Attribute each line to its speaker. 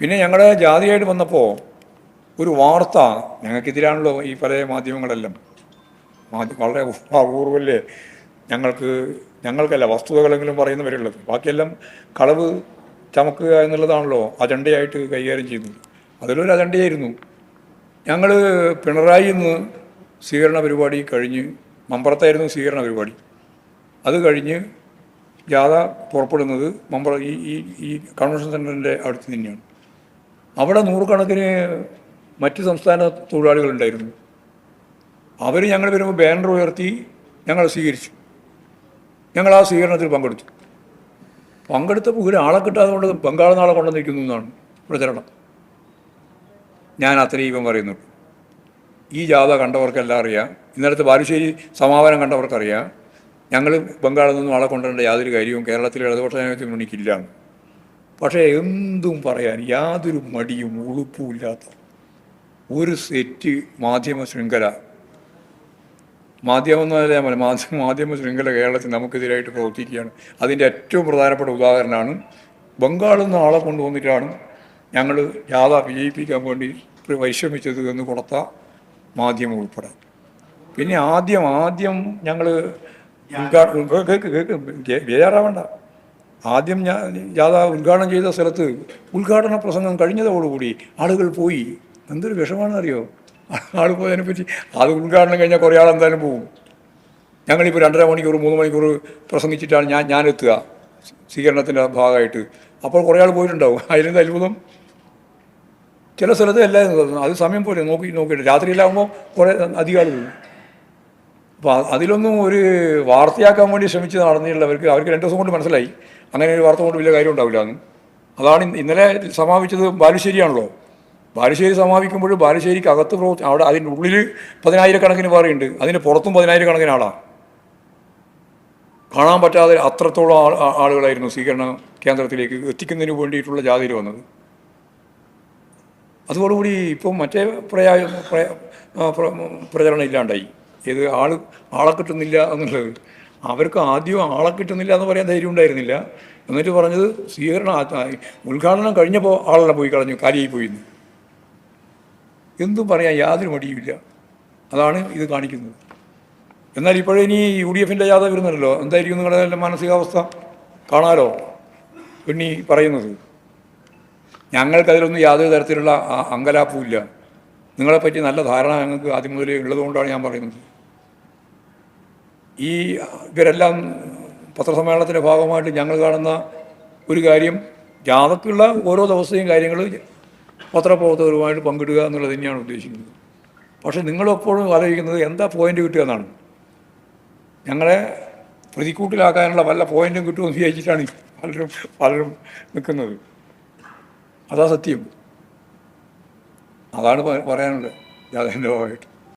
Speaker 1: പിന്നെ ഞങ്ങൾ ജാതിയായിട്ട് വന്നപ്പോൾ ഒരു വാർത്ത ഞങ്ങൾക്കെതിരാണല്ലോ ഈ പല മാധ്യമങ്ങളെല്ലാം. മാധ്യ വളരെ അപൂർവല്ലേ ഞങ്ങൾക്ക് ഞങ്ങൾക്കല്ല വസ്തുതകളെങ്കിലും പറയുന്നവരുള്ളത്. ബാക്കിയെല്ലാം കളവ് ചമക്കുക എന്നുള്ളതാണല്ലോ അജണ്ടയായിട്ട് കൈകാര്യം ചെയ്യുന്നത്. അതിലൊരു അജണ്ടയായിരുന്നു. ഞങ്ങൾ പിണറായി നിന്ന് സ്വീകരണ പരിപാടി കഴിഞ്ഞ് മമ്പറത്തായിരുന്നു സ്വീകരണ പരിപാടി. അത് കഴിഞ്ഞ് ജാഥ പുറപ്പെടുന്നത് മമ്പറ ഈ ഈ കൺവെൻഷൻ സെന്ററിന്റെ അടുത്ത് തന്നെയാണ്. അവിടെ നൂറുകണക്കിന് മറ്റ് സംസ്ഥാന തൊഴിലാളികളുണ്ടായിരുന്നു. അവർ ഞങ്ങൾ വരുമ്പോൾ ബാനർ ഉയർത്തി ഞങ്ങൾ സ്വീകരിച്ചു. ഞങ്ങൾ ആ സ്വീകരണത്തിൽ പങ്കെടുത്തു. പങ്കെടുത്തപ്പോൾ ഒരു ആളെ കിട്ടാതെ കൊണ്ട് ബംഗാൾ നാളെ കൊണ്ടുവന്നിരിക്കുന്നു എന്നാണ് പ്രചരണം. ഞാൻ അത്രയും ഇപ്പം പറയുന്നുള്ളൂ. ഈ ജാഥ കണ്ടവർക്കെല്ലാം അറിയാം. ഇന്നലത്തെ ബാലുശ്ശേരി സമാപനം കണ്ടവർക്കറിയാം. ഞങ്ങൾ ബംഗാളിൽ നിന്നും ആളെ കൊണ്ടുവരേണ്ട യാതൊരു കാര്യവും കേരളത്തിലെ ഇടതുപക്ഷ ജനാധിപത്യ മുന്നണിക്കില്ല പക്ഷേ എന്തും പറയാൻ യാതൊരു മടിയും ഉളുപ്പുമില്ലാത്ത ഒരു സെറ്റ് മാധ്യമ ശൃംഖല മാധ്യമം എന്ന് പറഞ്ഞാൽ മാധ്യമ മാധ്യമ ശൃംഖല കേരളത്തിൽ നമുക്കെതിരായിട്ട് പ്രവർത്തിക്കുകയാണ് അതിന്റെ ഏറ്റവും പ്രധാനപ്പെട്ട ഉദാഹരണമാണ് ബംഗാളിൽ നിന്ന് ആളെ കൊണ്ടുവന്നിട്ടാണ് ഞങ്ങൾ ജാഥ വിജയിപ്പിക്കാൻ വേണ്ടി പരിശ്രമിച്ചത് എന്ന് കൊടുത്ത മാധ്യമം ഉൾപ്പെടെ പിന്നെ ആദ്യം ആദ്യം ഞങ്ങൾ ബേജാറാവണ്ട ആദ്യം ഞാൻ ജാഥ ഉദ്ഘാടനം ചെയ്ത സ്ഥലത്ത് ഉദ്ഘാടന പ്രസംഗം കഴിഞ്ഞതോടുകൂടി ആളുകൾ പോയി. എന്തൊരു വിഷമാണെന്നറിയോ? ആൾ പോയതിനെ പറ്റി അത് ഉദ്ഘാടനം കഴിഞ്ഞാൽ കുറേ ആൾ എന്തായാലും പോകും ഞങ്ങളിപ്പോൾ രണ്ടര മണിക്കൂർ മൂന്ന് മണിക്കൂർ പ്രസംഗിച്ചിട്ടാണ് ഞാൻ ഞാനെത്തുക സ്വീകരണത്തിന്റെ ഭാഗമായിട്ട്. അപ്പോൾ കുറേ ആൾ പോയിട്ടുണ്ടാവും. അതിലെന്ത് അത്ഭുതം? ചില സ്ഥലത്ത് എല്ലാവരും അത് സമയം പോലെ നോക്കി നോക്കിയിട്ട് രാത്രിയിലാകുമ്പോൾ കുറേ അധികം ആൾ പോകും അപ്പോൾ അതിലൊന്നും ഒരു വാർത്തയാക്കാൻ വേണ്ടി ശ്രമിച്ച് നടന്നിട്ടുള്ളവർക്ക് അവർക്ക് രണ്ട് ദിവസം കൊണ്ട് മനസ്സിലായി. അങ്ങനെ ഒരു വാർത്ത കൊണ്ട് വലിയ കാര്യം ഉണ്ടാവില്ല എന്ന്. അതാണ് ഇന്ന് ഇന്നലെ സമാപിച്ചത് ബാലുശ്ശേരിയാണല്ലോ. ബാലുശ്ശേരി സമാപിക്കുമ്പോൾ ബാലുശ്ശേരിക്ക് അകത്ത് പ്രവർത്തി അവിടെ അതിന്റെ ഉള്ളിൽ പതിനായിരക്കണക്കിന് പേരുണ്ട് അതിന് പുറത്തും പതിനായിരക്കണക്കിന് ആളാണ് കാണാൻ പറ്റാതെ അത്രത്തോളം ആളുകളായിരുന്നു സ്വീകരണ കേന്ദ്രത്തിലേക്ക് എത്തിക്കുന്നതിന് വേണ്ടിയിട്ടുള്ള ജാതിയിൽ വന്നത്. അതോടുകൂടി ഇപ്പം മറ്റേ പ്രയാ പ്രചരണം ഇല്ലാണ്ടായി. ഇത് ആൾ ആളെ കിട്ടുന്നില്ല എന്നുള്ളത്. അവർക്ക് ആദ്യം ആളെ കിട്ടുന്നില്ല എന്ന് പറയാൻ ധൈര്യം ഉണ്ടായിരുന്നില്ല. എന്നിട്ട് പറഞ്ഞത് സ്വീകരണം ഉദ്ഘാടനം കഴിഞ്ഞപ്പോൾ ആളെല്ലാം പോയി കളഞ്ഞു കാലിയായി പോയി. എന്തും പറയാൻ യാതൊരു മടിയുമില്ല. അതാണ് ഇത് കാണിക്കുന്നത്. എന്നാൽ ഇപ്പോഴേ ഇനി യു ഡി എഫിന്റെ ജാഥ വരുന്നുണ്ടല്ലോ. എന്തായിരിക്കും നിങ്ങളുടെ മാനസികാവസ്ഥ? കാണാലോ? പെണ്ണി പറയുന്നത്. ഞങ്ങൾക്കതിലൊന്നും യാതൊരു തരത്തിലുള്ള അങ്കലാപ്പുമില്ല നിങ്ങളെപ്പറ്റി നല്ല ധാരണ ഞങ്ങൾക്ക് ആദ്യം മുതലേ ഉള്ളതുകൊണ്ടാണ് ഞാൻ പറയുന്നത്. ഈ ഇവരെല്ലാം പത്രസമ്മേളനത്തിന്റെ ഭാഗമായിട്ട് ഞങ്ങൾ കാണുന്ന ഒരു കാര്യം ജാഥക്കുള്ള ഓരോ ദിവസത്തെയും കാര്യങ്ങൾ പത്രപ്രവർത്തകരുമായിട്ട് പങ്കിടുക എന്നുള്ളത് തന്നെയാണ് ഉദ്ദേശിക്കുന്നത്. പക്ഷേ നിങ്ങളെപ്പോഴും ആലോചിക്കുന്നത് എന്താ പോയിന്റ് കിട്ടുക എന്നാണ്. ഞങ്ങളെ പ്രതിക്കൂട്ടിലാക്കാനുള്ള വല്ല പോയിന്റും കിട്ടുമെന്ന് വിചാരിച്ചിട്ടാണ് പലരും പലരും നിൽക്കുന്നത്. അതാ സത്യം. അതാണ് പറയാനുള്ളത് ജാതകന്റെ ഭാഗമായിട്ട്.